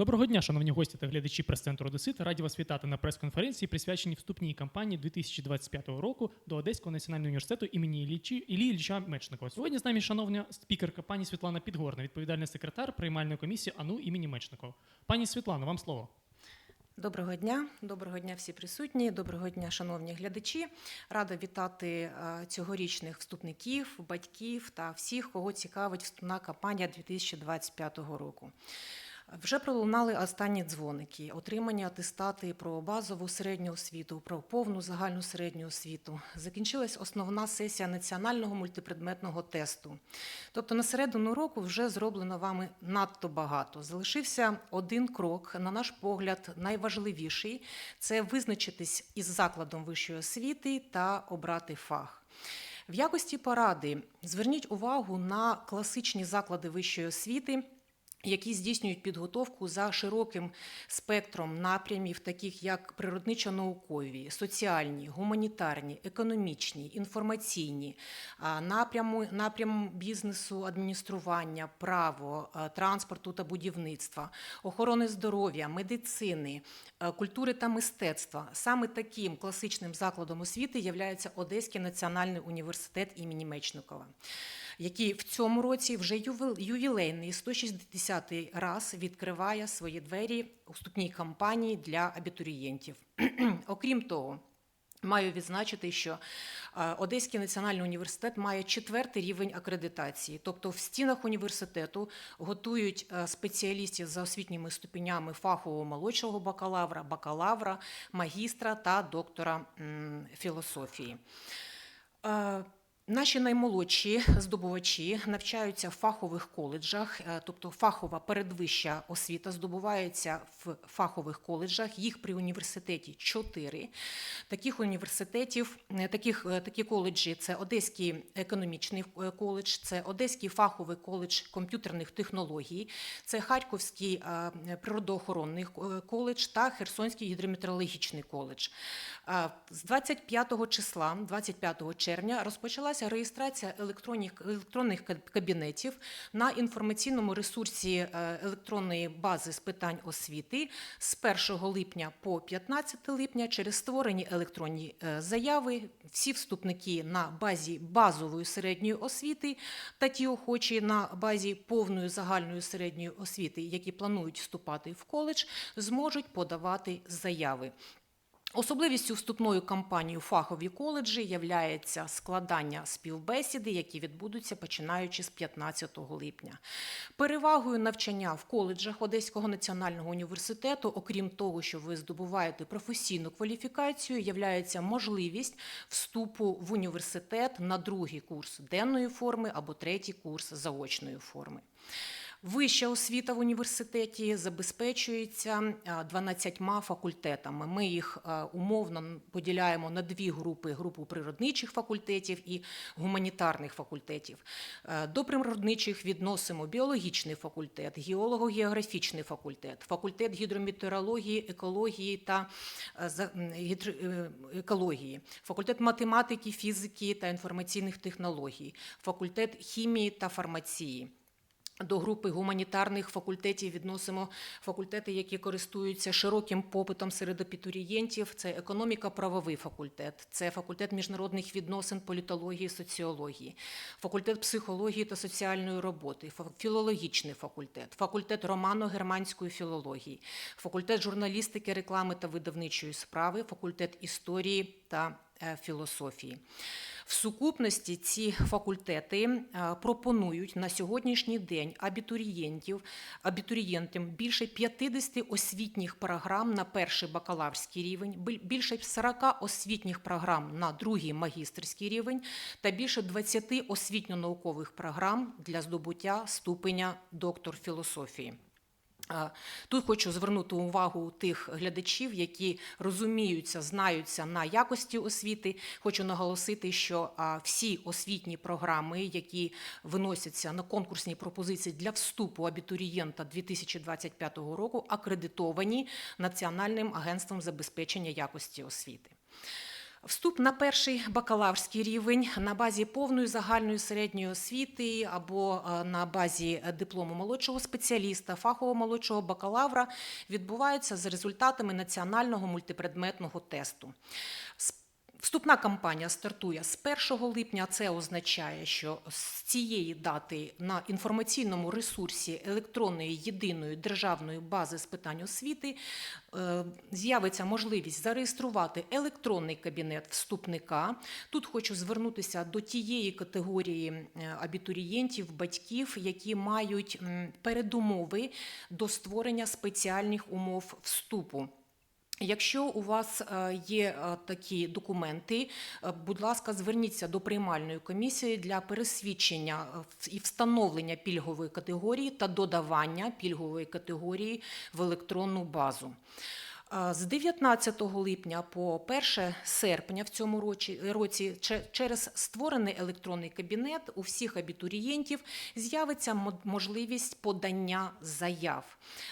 Доброго дня, шановні гості та глядачі прес-центру Одесита. Раді вас вітати на прес-конференції, присвяченій вступній кампанії 2025 року до Одеського національного університету імені Іллічі Іллі Ілліча Мечникова. Сьогодні з нами шановна спікерка пані Світлана Підгорна, відповідальний секретар приймальної комісії АНУ імені Мечникова. Пані Світлано, вам слово. Доброго дня, доброго дня всі присутні. Доброго дня, шановні глядачі. Рада вітати е, цьогорічних вступників, батьків та всіх, кого цікавить вступна кампанія 2025 року. Вже пролунали останні дзвоники, отримані атестати про базову середню освіту, про повну загальну середню освіту. Закінчилась основна сесія національного мультипредметного тесту. Тобто на середину року вже зроблено вами надто багато. Залишився один крок, на наш погляд, найважливіший це визначитись із закладом вищої освіти та обрати фах. В якості поради зверніть увагу на класичні заклади вищої освіти які здійснюють підготовку за широким спектром напрямів, таких як природничо-наукові, соціальні, гуманітарні, економічні, інформаційні, напряму, напрям бізнесу, адміністрування, право, транспорту та будівництва, охорони здоров'я, медицини, культури та мистецтва. Саме таким класичним закладом освіти є Одеський національний університет імені Мечникова який в цьому році вже ювілейний 160-й раз відкриває свої двері у вступній кампанії для абітурієнтів. Окрім того, Маю відзначити, що е, Одеський національний університет має четвертий рівень акредитації, тобто в стінах університету готують е, спеціалістів за освітніми ступенями фахового молодшого бакалавра, бакалавра, магістра та доктора філософії. Наші наймолодші здобувачі навчаються в фахових коледжах, е, тобто фахова передвища освіта здобувається в фахових коледжах. Їх при університеті чотири. Таких університетів, е, таких е, такі коледжі це Одеський економічний коледж, це Одеський фаховий коледж комп'ютерних технологій, це Харківський природоохоронний коледж та Херсонський гідрометеорологічний коледж. З 25 числа, 25 червня, розпочалася реєстрація електронних кабінетів на інформаційному ресурсі е, електронної бази з питань освіти з 1 липня по 15 липня через створені електронні е, заяви. Всі вступники на базі базової середньої освіти та ті охочі на базі повної загальної середньої освіти, які планують вступати в коледж, зможуть подавати заяви. Особливістю вступної кампанії у фахові коледжі являється складання співбесіди, які відбудуться починаючи з 15 липня. Перевагою навчання в коледжах Одеського національного університету, окрім того, що ви здобуваєте професійну кваліфікацію, являється можливість вступу в університет на другий курс денної форми або третій курс заочної форми. Вища освіта в університеті забезпечується 12 факультетами. Ми їх умовно поділяємо на дві групи: групу природничих факультетів і гуманітарних факультетів. Е, До природничих відносимо біологічний факультет, геолого-географічний факультет, факультет гідрометеорології, екології та е, е, екології, факультет математики, фізики та інформаційних технологій, факультет хімії та фармації. До групи гуманітарних факультетів відносимо факультети, які користуються широким попитом серед абітурієнтів. Це економіка-правовий факультет, це факультет міжнародних відносин, політології, соціології, факультет психології та соціальної роботи, філологічний факультет, факультет романо-германської філології, факультет журналістики, реклами та видавничої справи, факультет історії та е, філософії. В сукупності ці факультети е, пропонують на сьогоднішній день абітурієнтів, абітурієнтам більше 50 освітніх програм на перший бакалаврський рівень, більше 40 освітніх програм на другий магістерський рівень та більше 20 освітньо-наукових програм для здобуття ступеня доктор філософії. Тут хочу звернути увагу тих глядачів, які розуміються, знаються на якості освіти. Хочу наголосити, що всі освітні програми, які виносяться на конкурсні пропозиції для вступу абітурієнта 2025 року, акредитовані Національним агентством забезпечення якості освіти. Вступ на перший бакалаврський рівень на базі повної загальної середньої освіти або е, на базі диплому молодшого спеціаліста, фахового молодшого бакалавра відбувається за результатами національного мультипредметного тесту. Вступна кампанія стартує з 1 липня. Це означає, що з цієї дати на інформаційному ресурсі електронної єдиної державної бази з питань освіти е, з'явиться можливість зареєструвати електронний кабінет вступника. Тут хочу звернутися до тієї категорії е, абітурієнтів, батьків, які мають передумови до створення спеціальних умов вступу. Якщо у вас е, є е, такі документи, е, будь ласка, зверніться до приймальної комісії для пересвідчення і встановлення пільгової категорії та додавання пільгової категорії в електронну базу. З 19 липня по 1 серпня в цьому році, році че- через створений електронний кабінет у всіх абітурієнтів з'явиться можливість подання заяв.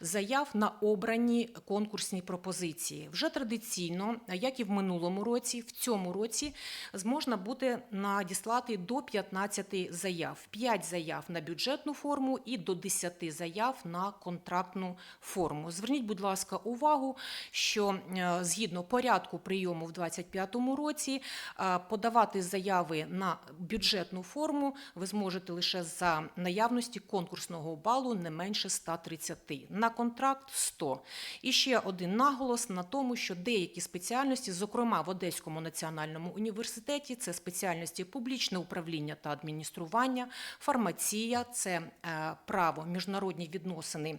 Заяв на обрані конкурсні пропозиції. Вже традиційно, як і в минулому році, в цьому році зможна буде надіслати до 15 заяв. 5 заяв на бюджетну форму і до 10 заяв на контрактну форму. Зверніть, будь ласка, увагу, що е, згідно порядку прийому в 2025 році е, подавати заяви на бюджетну форму ви зможете лише за наявності конкурсного балу не менше 130, на контракт 100. І ще один наголос на тому, що деякі спеціальності, зокрема в Одеському національному університеті, це спеціальності публічне управління та адміністрування, фармація, це е, право, міжнародні відносини.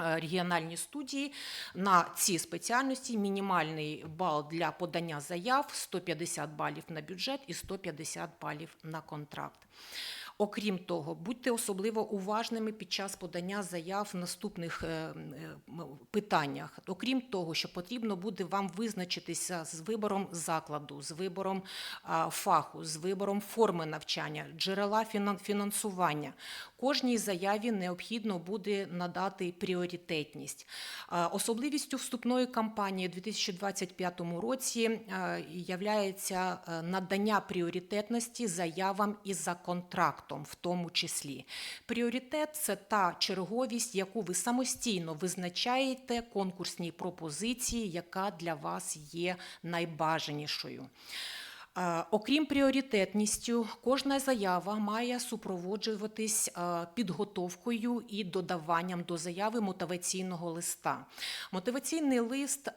Е, Регіональні студії на ці спеціальності мінімальний бал для подання заяв 150 балів на бюджет і 150 балів на контракт. Окрім того, будьте особливо уважними під час подання заяв в наступних е, е, питаннях. Окрім того, що потрібно буде вам визначитися з вибором закладу, з вибором фаху, з вибором форми навчання, джерела фінансування. Кожній заяві необхідно буде надати пріоритетність. Особливістю вступної кампанії у 2025 році е, являється надання пріоритетності заявам і за контрактом, в тому числі. Пріоритет це та черговість, яку ви самостійно визначаєте конкурсній пропозиції, яка для вас є найбажанішою. Окрім пріоритетністю, кожна заява має супроводжуватись підготовкою і додаванням до заяви мотиваційного листа. Мотиваційний лист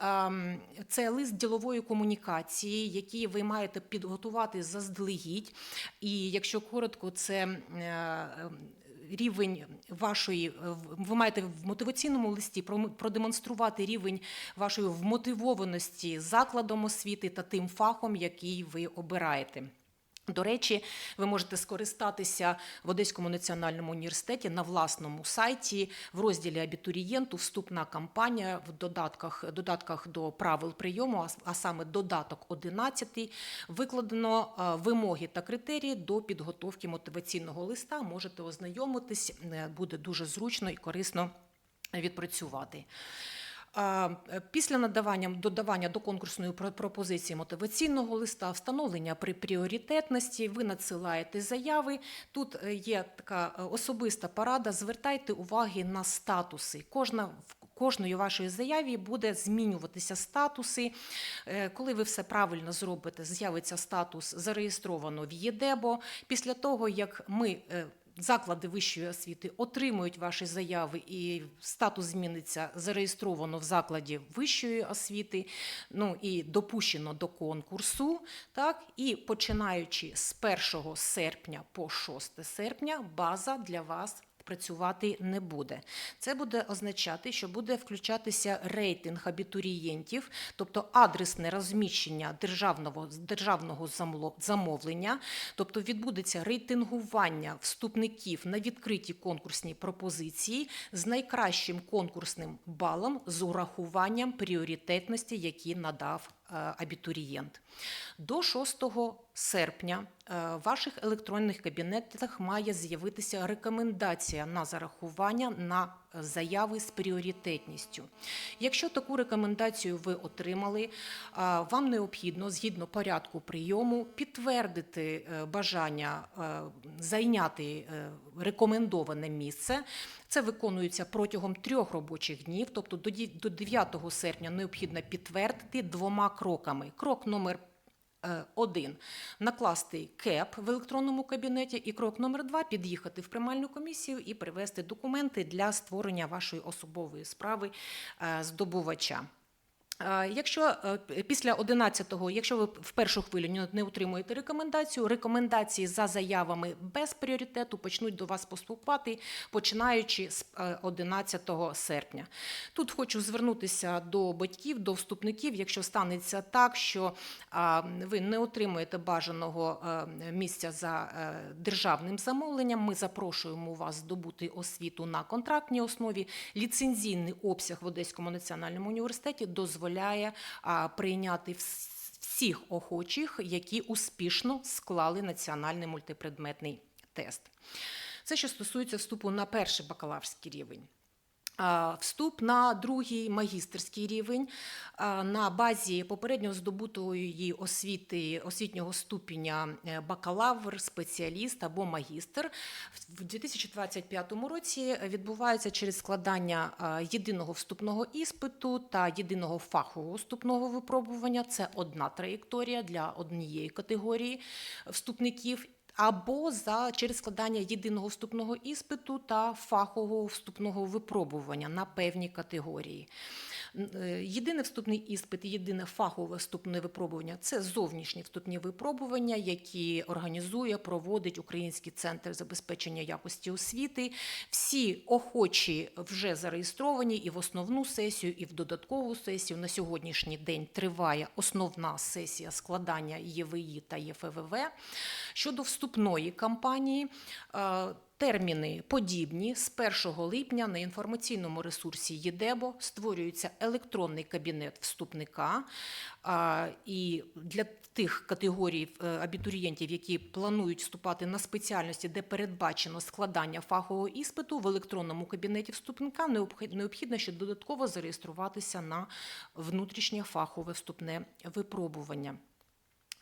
це лист ділової комунікації, який ви маєте підготувати заздалегідь. І якщо коротко, це е, рівень вашої, ви маєте в мотиваційному листі продемонструвати рівень вашої вмотивованості закладом освіти та тим фахом, який ви обираєте. До речі, ви можете скористатися в Одеському національному університеті на власному сайті в розділі абітурієнту вступна кампанія в додатках, додатках до правил прийому, а саме додаток 11, викладено е, вимоги та критерії до підготовки мотиваційного листа. Можете ознайомитись, е, буде дуже зручно і корисно відпрацювати. Е, Після надавання додавання до конкурсної пропозиції мотиваційного листа, встановлення при пріоритетності, ви надсилаєте заяви. Тут е, є така е, особиста порада. Звертайте уваги на статуси. Кожна кожної вашої заяві буде змінюватися статуси. Коли ви все правильно зробите, з'явиться статус зареєстровано в ЄДЕБО. Після того, як ми заклади вищої освіти отримують ваші заяви, і статус зміниться зареєстровано в закладі вищої освіти, ну і допущено до конкурсу. Так, і починаючи з 1 серпня по 6 серпня, база для вас. Працювати не буде. Це буде означати, що буде включатися рейтинг абітурієнтів, тобто адресне розміщення державного, державного замовлення, тобто відбудеться рейтингування вступників на відкриті конкурсні пропозиції з найкращим конкурсним балом з урахуванням пріоритетності, які надав е, абітурієнт. До 6 серпня е, в ваших електронних кабінетах має з'явитися рекомендація на зарахування на заяви з пріоритетністю. Якщо таку рекомендацію ви отримали, вам необхідно згідно порядку прийому підтвердити е, бажання е, зайняти е, рекомендоване місце. Це виконується протягом трьох робочих днів, тобто до 9 серпня необхідно підтвердити двома кроками. Крок номер е, один накласти КЕП в електронному кабінеті, і крок номер два під'їхати в приймальну комісію і привезти документи для створення вашої особової справи е, здобувача. Е, Якщо е, після 11-го, якщо ви в першу хвилю не- отримуєте рекомендацію, рекомендації за заявами без пріоритету почнуть до вас поступати, починаючи з е, 11 серпня. Тут хочу звернутися до батьків, до вступників, якщо станеться так, що ви не отримуєте бажаного е, місця за е, державним замовленням, ми запрошуємо вас здобути освіту на контрактній основі. Ліцензійний обсяг в Одеському національному університеті дозволяє а, прийняти всіх охочих, які успішно склали національний мультипредметний тест. Це що стосується вступу на перший бакалаврський рівень. Вступ на другий магістерський рівень. На базі попередньо здобутої освіти освітнього ступеня е, бакалавр, спеціаліст або магістр. В 2025 році відбувається через складання єдиного вступного іспиту та єдиного фахового вступного випробування. Це одна траєкторія для однієї категорії вступників або за через складання єдиного вступного іспиту та фахового вступного випробування на певні категорії. Е, Єдиний вступний іспит, єдине фахове вступне випробування це зовнішні вступні випробування, які організує, проводить Український центр забезпечення якості освіти. Всі охочі вже зареєстровані і в основну сесію, і в додаткову сесію. На сьогоднішній день триває основна сесія складання ЄВІ та ЄФВВ. Щодо вступної кампанії, е, терміни подібні. З 1 липня на інформаційному ресурсі ЄДЕБО створюється електронний кабінет вступника. І для тих категорій е, абітурієнтів, які планують вступати на спеціальності, де передбачено складання фахового іспиту, в електронному кабінеті вступника необхід- необхідно ще додатково зареєструватися на внутрішнє фахове вступне випробування.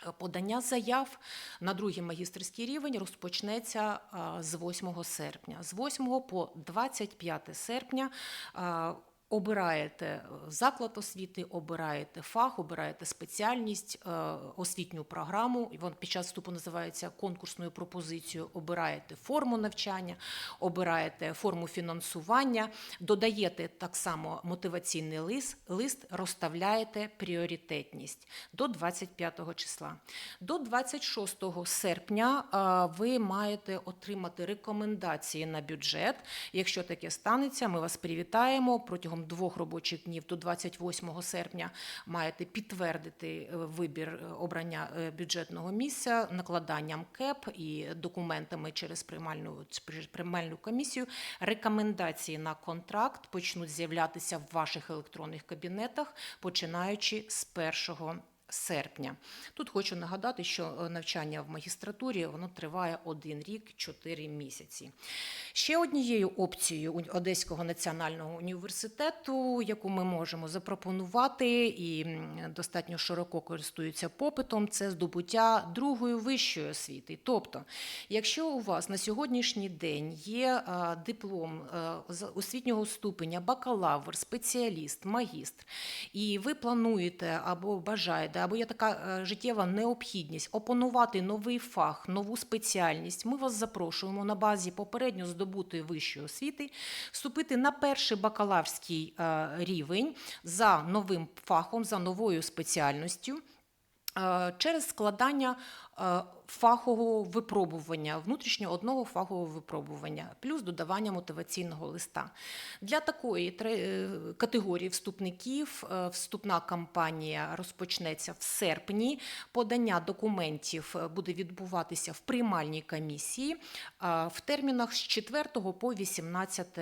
Е, Подання заяв на другий магістерський рівень розпочнеться з 8 серпня. З 8 по 25 серпня а, обираєте е, заклад освіти, обираєте фах, обираєте спеціальність, е, освітню програму. І Вон під час вступу називається конкурсною пропозицією. Обираєте форму навчання, обираєте форму фінансування, додаєте так само мотиваційний лист, лист розставляєте пріоритетність до 25 числа. До 26 серпня ви маєте отримати рекомендації на бюджет. Якщо таке станеться, ми вас привітаємо протягом двох робочих днів до 28 серпня. Маєте підтвердити е, вибір е, обрання е, бюджетного місця накладанням КЕП і документами через приймальну приймальну комісію. Рекомендації на контракт почнуть з'являтися в ваших електронних кабінетах, починаючи з 1 серпня. Тут хочу нагадати, що е, навчання в магістратурі воно триває один рік, 4 місяці. Ще однією опцією Одеського національного університету, яку ми можемо запропонувати і достатньо широко користується попитом, це здобуття другої вищої освіти. Тобто, якщо у вас на сьогоднішній день є диплом е, освітнього ступеня, бакалавр, спеціаліст, магістр, і ви плануєте або бажаєте, або є така е, життєва необхідність опанувати новий фах, нову спеціальність, ми вас запрошуємо на базі попередньо здобутої вищої освіти вступити на перший бакалаврський е, рівень за новим фахом, за новою спеціальністю. Е, Через складання е, фахового випробування, внутрішнього одного фахового випробування, плюс додавання мотиваційного листа. Для такої е, категорії вступників вступна кампанія розпочнеться в серпні. Подання документів буде відбуватися в приймальній комісії в термінах з 4 по 18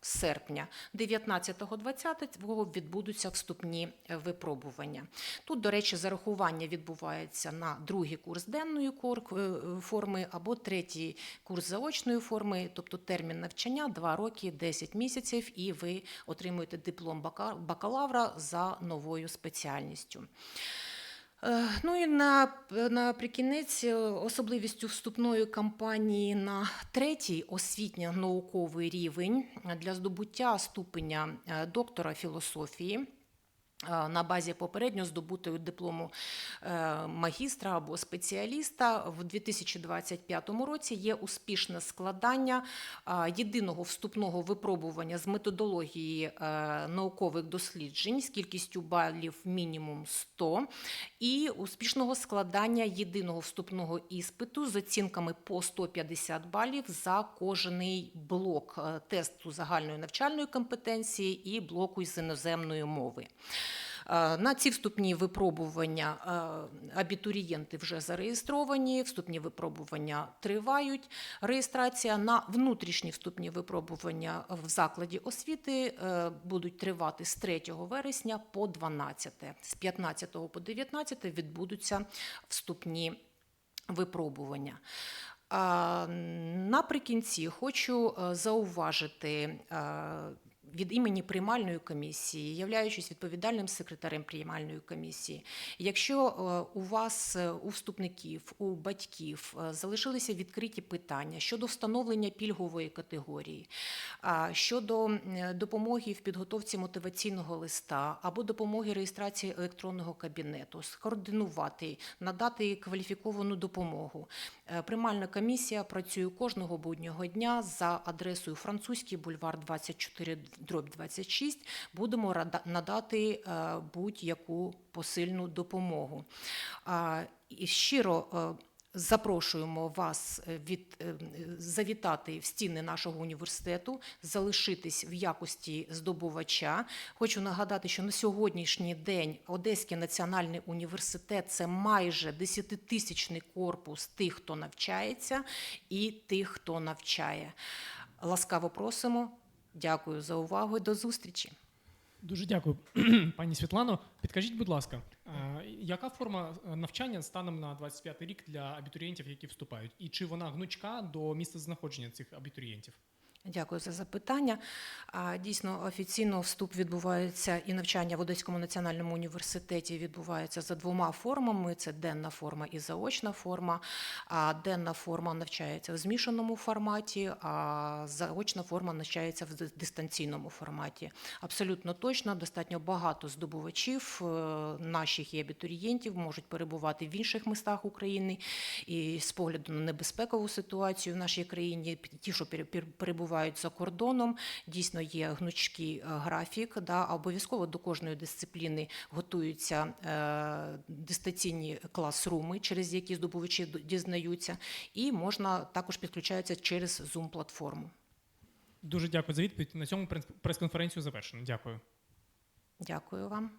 серпня 19-20 відбудуться вступні е, випробування. Тут, до речі, зарахування відбувається на другий курс денної е, форми або третій курс заочної форми, тобто термін навчання 2 роки, 10 місяців, і ви отримуєте диплом бакалавра за новою спеціальністю. Е, Ну і на, наприкінець особливістю вступної кампанії на третій освітньо-науковий рівень для здобуття ступеня е, доктора філософії. Е, На базі попередньо здобутої диплому е, магістра або спеціаліста в 2025 році є успішне складання єдиного вступного випробування з методології е, наукових досліджень з кількістю балів мінімум 100 і успішного складання єдиного вступного іспиту з оцінками по 150 балів за кожний блок е, тесту загальної навчальної компетенції і блоку із іноземної мови. Е, На ці вступні випробування е, абітурієнти вже зареєстровані, вступні випробування тривають. Реєстрація на внутрішні вступні випробування в закладі освіти е, будуть тривати з 3 вересня по 12. З 15 по 19 відбудуться вступні випробування. Наприкінці хочу зауважити від імені приймальної комісії, являючись відповідальним секретарем приймальної комісії, якщо е, у вас, е, у вступників, у батьків е, залишилися відкриті питання щодо встановлення пільгової категорії, щодо допомоги в підготовці мотиваційного листа або допомоги реєстрації електронного кабінету, скоординувати, надати кваліфіковану допомогу. Приймальна комісія працює кожного буднього дня за адресою Французький бульвар 24 дроб 26. Будемо надати е, будь-яку посильну допомогу. І щиро е, Запрошуємо вас е, від, завітати в стіни нашого університету, залишитись в якості здобувача. Хочу нагадати, що на сьогоднішній день Одеський національний університет це майже 10-тисячний корпус тих, хто навчається, і тих, хто навчає. Ласкаво просимо. Дякую за увагу до зустрічі. Дуже дякую, пані Світлано. Підкажіть, будь ласка, яка форма е, навчання станом на 25 рік для абітурієнтів, які вступають? І чи вона гнучка до місця знаходження цих абітурієнтів? Дякую за запитання. Дійсно, офіційно вступ відбувається і навчання в Одеському національному університеті відбувається за двома формами: це денна форма і заочна форма. А денна форма навчається в змішаному форматі, а заочна форма навчається в дистанційному форматі. Абсолютно точно, достатньо багато здобувачів е, наших і абітурієнтів можуть перебувати в інших містах України. І з погляду на небезпекову ситуацію в нашій країні, ті, що пере- перебувають за кордоном, дійсно є гнучкий е, графік. Да, обов'язково до кожної дисципліни готуються е, дистанційні класруми, через які здобувачі дізнаються, і можна також підключаються через Zoom-платформу. Дуже дякую за відповідь. На цьому прес-конференцію завершено. Дякую. Дякую вам.